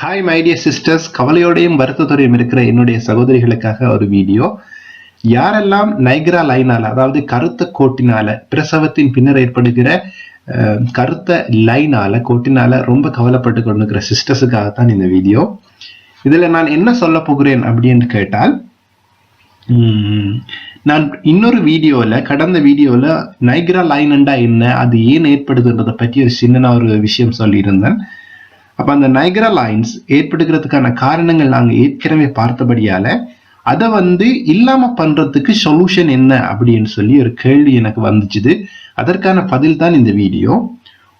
Hi my dear sisters கவலையோடையும் வருத்தத்தோடையும் இருக்கிற என்னுடைய சகோதரிகளுக்காக ஒரு வீடியோ. யாரெல்லாம் நைக்ரா லைனால அதாவது கருத்த கோட்டினால பிரசவத்தின் பின்னர் ஏற்படுகிற கருத்த லைனால கோட்டினால ரொம்ப கவலைப்பட்டு கொண்டிருக்கிற சிஸ்டர்ஸுக்காகத்தான் இந்த வீடியோ. இதுல நான் என்ன சொல்ல போகிறேன் அப்படின்னு கேட்டால் உம், நான் இன்னொரு வீடியோவில் கடந்த வீடியோவில் நைக்ரா லைனண்டா என்ன அது ஏன் ஏற்படுதுன்றதை பற்றி ஒரு சின்ன ஒரு விஷயம் சொல்லியிருந்தேன். அப்ப அந்த நைக்ரா லைன்ஸ் ஏற்படுகிறதுக்கான காரணங்கள் நாங்க ஏற்கனவே பார்த்தபடியால அதை வந்து இல்லாம பண்றதுக்கு சொல்யூஷன் என்ன அப்படின்னு சொல்லி ஒரு கேள்வி எனக்கு வந்துச்சுது. அதற்கான பதில் தான் இந்த வீடியோ.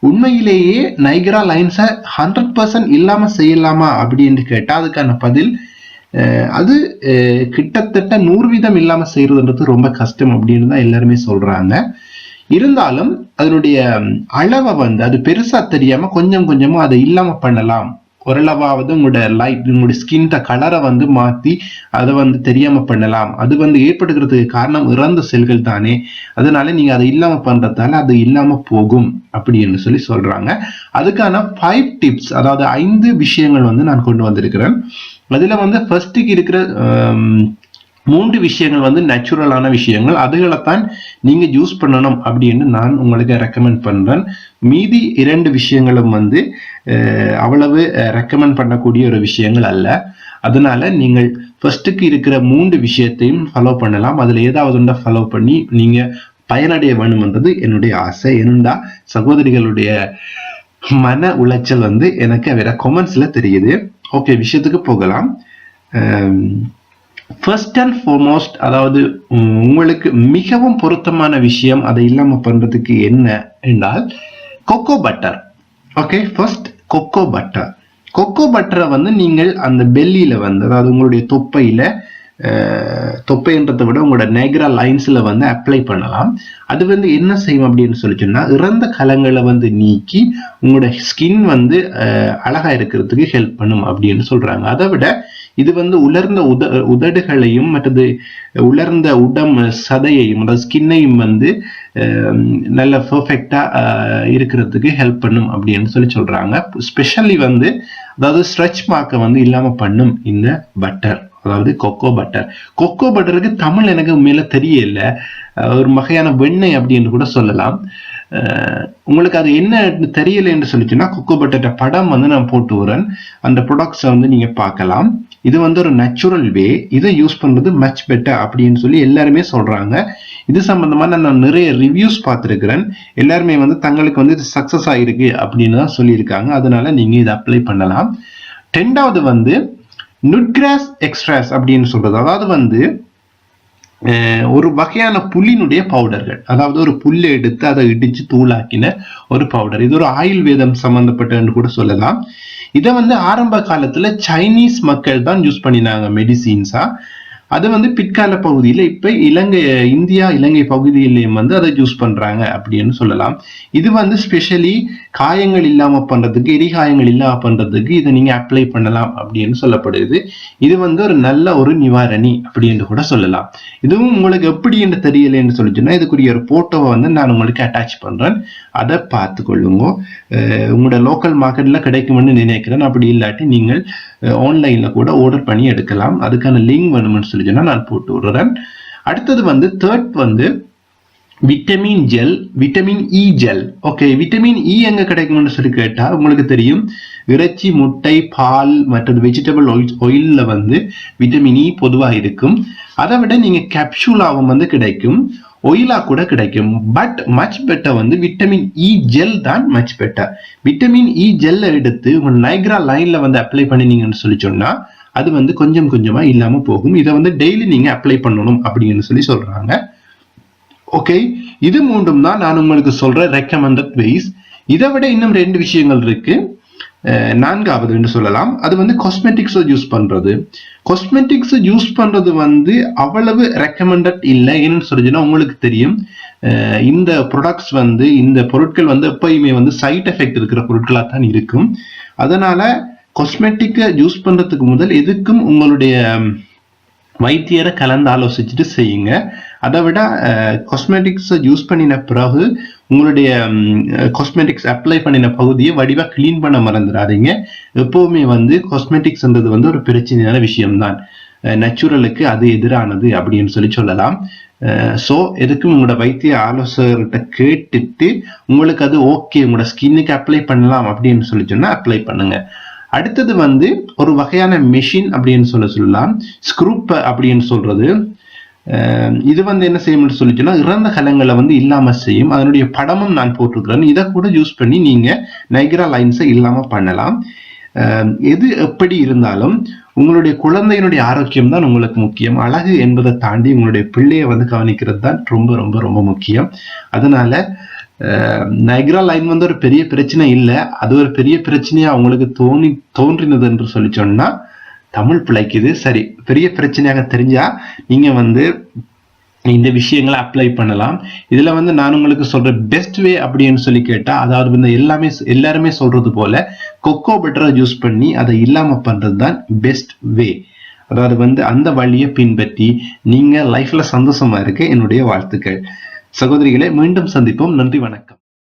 உண்மையிலேயே நைக்ரா லைன்ஸை ஹண்ட்ரட் பர்சன்ட் இல்லாம செய்யலாமா அப்படின்னு கேட்டா அதுக்கான பதில் அது கிட்டத்தட்ட நூறு வீதம் இல்லாம செய்யறதுன்றது ரொம்ப கஷ்டம் அப்படின்னு தான் எல்லாருமே சொல்றாங்க. இருந்தாலும் அதனுடைய அளவை வந்து அது பெருசா தெரியாம கொஞ்சம் கொஞ்சமா அதை இல்லாம பண்ணலாம். ஓரளவாவது உங்களோட லைட் உங்களுடைய ஸ்கின் கலரை வந்து மாத்தி அதை வந்து தெரியாம பண்ணலாம். அது வந்து ஏற்படுகிறதுக்கு காரணம் இறந்த செல்கள் தானே. அதனால நீங்க அதை இல்லாம பண்றதால அது இல்லாம போகும் அப்படின்னு சொல்லி சொல்றாங்க. அதுக்கான ஃபைவ் டிப்ஸ் அதாவது ஐந்து விஷயங்கள் வந்து நான் கொண்டு வந்திருக்கிறேன். அதுல வந்து ஃபர்ஸ்ட்டுக்கு இருக்கிற மூன்று விஷயங்கள் வந்து நேச்சுரலான விஷயங்கள். அதுகளைத்தான் நீங்க யூஸ் பண்ணணும் அப்படின்னு நான் உங்களுக்கு ரெக்கமெண்ட் பண்றேன். மீதி இரண்டு விஷயங்களும் வந்து அவ்வளவு ரெக்கமெண்ட் பண்ணக்கூடிய ஒரு விஷயங்கள் அல்ல. அதனால நீங்கள் ஃபர்ஸ்ட்டுக்கு இருக்கிற மூன்று விஷயத்தையும் ஃபாலோ பண்ணலாம். அதுல ஏதாவது ஒன்றை ஃபாலோ பண்ணி நீங்க பயனடைய வேணும்ன்றது என்னுடைய ஆசை. என்னடா சகோதரிகளுடைய மன உளைச்சல் வந்து எனக்கு வேற கொமெண்ட்ஸ்ல தெரியுது. ஓகே விஷயத்துக்கு போகலாம். ஃபர்ஸ்ட் அண்ட் ஃபார்மோஸ்ட் அதாவது உங்களுக்கு மிகவும் பொருத்தமான விஷயம் அதை இல்லாமல் பண்ணுறதுக்கு என்ன என்றால் cocoa butter okay first cocoa butter cocoa பட்டரை வந்து நீங்கள் அந்த பெல்லியில் வந்து அதாவது உங்களுடைய தொப்பையில் அஹ், தொப்பைன்றதை விட உங்களோட நேக்ரா லைன்ஸில் வந்து அப்ளை பண்ணலாம். அது வந்து என்ன செய்யும் அப்படின்னு சொல்லி சொன்னால் இறந்த கலங்களை வந்து நீக்கி உங்களோட ஸ்கின் வந்து அழகாக அழகா இருக்கிறதுக்கு ஹெல்ப் பண்ணும் அப்படின்னு சொல்கிறாங்க அதை விட இது வந்து உலர்ந்த உத உதடுகளையும் மற்றது உலர்ந்த உடம் சதையையும் அதாவது ஸ்கின்னையும் வந்து நல்ல பர்ஃபெக்டா இருக்கிறதுக்கு ஹெல்ப் பண்ணும் அப்படின்னு சொல்லி சொல்றாங்க. ஸ்பெஷலி வந்து அதாவது ஸ்ட்ரெச் மார்க்கை வந்து இல்லாம பண்ணும் இந்த பட்டர் அதாவது கொக்கோ பட்டர் கொக்கோ பட்டருக்கு தமிழ் எனக்கு உண்மையில தெரியல. ஒரு வகையான வெண்ணெய் அப்படின்னு கூட சொல்லலாம். உங்களுக்கு அது என்ன தெரியல என்று சொல்லிச்சுன்னா கொக்கோ பட்டர்ட படம் வந்து நான் போட்டு வரேன் அந்த ப்ரொடக்ட்ஸை வந்து நீங்க பார்க்கலாம். இது வந்து ஒரு நேச்சுரல் வே இதை யூஸ் பண்ணுறது மச் பெட்டர் அப்படின்னு சொல்லி எல்லாருமே சொல்றாங்க. இது சம்மந்தமாக நான் நிறைய ரிவ்யூஸ் பார்த்திருக்கிறேன். எல்லாருமே வந்து தங்களுக்கு வந்து இது சக்ஸஸ் ஆகிருக்கு அப்படின்னு தான் சொல்லியிருக்காங்க. அதனால நீங்க இதை அப்ளை பண்ணலாம். ரெண்டாவது வந்து நுட்கிராஸ் எக்ஸ்ட்ராஸ் அப்படின்னு சொல்றது. அதாவது வந்து ஒரு வகையான புல்லினுடைய பவுடர்கள் அதாவது ஒரு புல்லை எடுத்து அதை இடிச்சு தூளாக்கின ஒரு பவுடர் இது ஒரு ஆயுர்வேதம் சம்பந்தப்பட்டன்னு கூட சொல்லலாம். இதை வந்து ஆரம்ப காலத்துல சைனீஸ் மக்கள் தான் யூஸ் பண்ணினாங்க மெடிசின்ஸா அது வந்து பிற்கால பகுதியில் இப்போ இலங்கை இந்தியா இலங்கை பகுதியிலையும் வந்து அதை யூஸ் பண்ணுறாங்க அப்படின்னு சொல்லலாம். இது வந்து ஸ்பெஷலி காயங்கள் இல்லாமல் பண்ணுறதுக்கு எரிகாயங்கள் இல்லாமல் பண்ணுறதுக்கு இதை நீங்கள் அப்ளை பண்ணலாம் அப்படின்னு சொல்லப்படுது. இது வந்து ஒரு நல்ல ஒரு நிவாரணி அப்படின்னு கூட சொல்லலாம். இதுவும் உங்களுக்கு எப்படி என்று தெரியலைன்னு சொல்லிச்சுன்னா இதுக்குரிய ஒரு போட்டோவை வந்து நான் உங்களுக்கு அட்டாச் பண்ணுறேன் அதை பார்த்து கொள்ளுங்க. உங்களோட லோக்கல் மார்க்கெட்டில் கிடைக்கும்னு நினைக்கிறேன். அப்படி இல்லாட்டி நீங்கள் ஆன்லைனில் கூட ஆர்டர் பண்ணி எடுக்கலாம். அதுக்கான லிங்க் வேணும்னு சொல்லி சொன்னா நான் போட்டு விடுறேன். அடுத்தது வந்து தேர்ட் வந்து vitamin gel vitamin E gel okay vitamin E எங்க கிடைக்கும்னு சொல்லி கேட்டா உங்களுக்கு தெரியும் இறைச்சி முட்டை பால் மற்றது வெஜிடபிள் ஆயில் ஆயில்ல வந்து விட்டமின் இ e பொதுவா இருக்கும். அதை விட நீங்க கேப்சூலாவும் வந்து கிடைக்கும் ஒயிலா கூட கிடைக்கும். பட் மச் பெட்டர் வந்து விட்டமின் இ ஜெல் தான் மச் பெட்டர் விட்டமின் இ ஜெல்ல எடுத்து உங்க நைக்ரா லைன்ல வந்து அப்ளை பண்ணினீங்கன்னு சொல்லி சொன்னா அது வந்து கொஞ்சம் கொஞ்சமா இல்லாம போகும். இதை வந்து டெய்லி நீங்க அப்ளை பண்ணணும் அப்படின்னு சொல்லி சொல்றாங்க. ஓகே இது மூன்றும் தான் நான் உங்களுக்கு சொல்ற ரெக்கமெண்டட் வேஸ் இதை விட இன்னும் ரெண்டு விஷயங்கள் இருக்கு. நான்காவது என்று சொல்லலாம். அது வந்து காஸ்மெட்டிக்ஸை யூஸ் பண்றது. காஸ்மெட்டிக்ஸ் யூஸ் பண்றது வந்து அவ்வளவு ரெக்கமெண்டட் இல்லை. ஏன்னு சொல்லிச்சுன்னா உங்களுக்கு தெரியும். இந்த ப்ராடக்ட்ஸ் வந்து இந்த பொருட்கள் வந்து எப்பயுமே வந்து சைட் எஃபெக்ட் இருக்கிற பொருட்களாக தான் இருக்கும். அதனால கொஸ்மெட்டிக்கை யூஸ் பண்ணுறதுக்கு முதல் எதுக்கும் உங்களுடைய வைத்தியரை கலந்து ஆலோசிச்சுட்டு செய்யுங்க. அதை விட காஸ்மெட்டிக்ஸை யூஸ் பண்ணின பிறகு உங்களுடைய காஸ்மெட்டிக்ஸ் அப்ளை பண்ணின பகுதியை வடிவாக கிளீன் பண்ண மறந்துடாதீங்க. எப்போவுமே வந்து காஸ்மெட்டிக்ஸ்ன்றது வந்து ஒரு பிரச்சனையான விஷயம்தான். நேச்சுரலுக்கு அது எதிரானது அப்படின்னு சொல்லி சொல்லலாம். ஸோ எதுக்கும் உங்களோட வைத்திய ஆலோசகர்கிட்ட கேட்டுட்டு உங்களுக்கு அது ஓகே உங்களோட ஸ்கின்னுக்கு அப்ளை பண்ணலாம் அப்படின்னு சொல்லி சொன்னால் அப்ளை பண்ணுங்கள் அடுத்தது வந்து ஒரு வகையான மெஷின் அப்படின்னு சொல்ல சொல்லலாம். ஸ்க்ரூப் அப்படின்னு சொல்றது. இது வந்து என்ன செய்யும்னு சொல்லி சொன்னா இறந்த கலங்களை வந்து இல்லாம செய்யும். அதனுடைய படமும் நான் போட்டிருக்கிறேன். இதை கூட யூஸ் பண்ணி நீங்க நைக்ரா லைன்ஸை இல்லாம பண்ணலாம். எது எப்படி இருந்தாலும் உங்களுடைய குழந்தையினுடைய ஆரோக்கியம் தான் உங்களுக்கு முக்கியம். அழகு என்பதை தாண்டி உங்களுடைய பிள்ளையை வந்து கவனிக்கிறது தான் ரொம்ப ரொம்ப ரொம்ப முக்கியம். அதனால நைக்ரா லைன் வந்து ஒரு பெரிய பிரச்சனை இல்லை. அது ஒரு பெரிய பிரச்சனையா அவங்களுக்கு தோணி தோன்றினது என்று சொல்லி சொன்னா தமிழ் பிழைக்குது. சரி பெரிய பிரச்சனையாக தெரிஞ்சா நீங்க வந்து இந்த விஷயங்களை அப்ளை பண்ணலாம். இதுல வந்து நான் உங்களுக்கு சொல்ற பெஸ்ட் வே அப்படின்னு சொல்லி கேட்டா அதாவது வந்து எல்லாமே எல்லாருமே சொல்றது போல கொக்கோ பட்டரை யூஸ் பண்ணி அதை இல்லாம பண்றது தான் பெஸ்ட் வே அதாவது வந்து அந்த வழியை பின்பற்றி நீங்க லைஃப்ல சந்தோஷமா இருக்க என்னுடைய வாழ்த்துக்கள். சகோதரிகளே மீண்டும் சந்திப்போம். நன்றி வணக்கம்.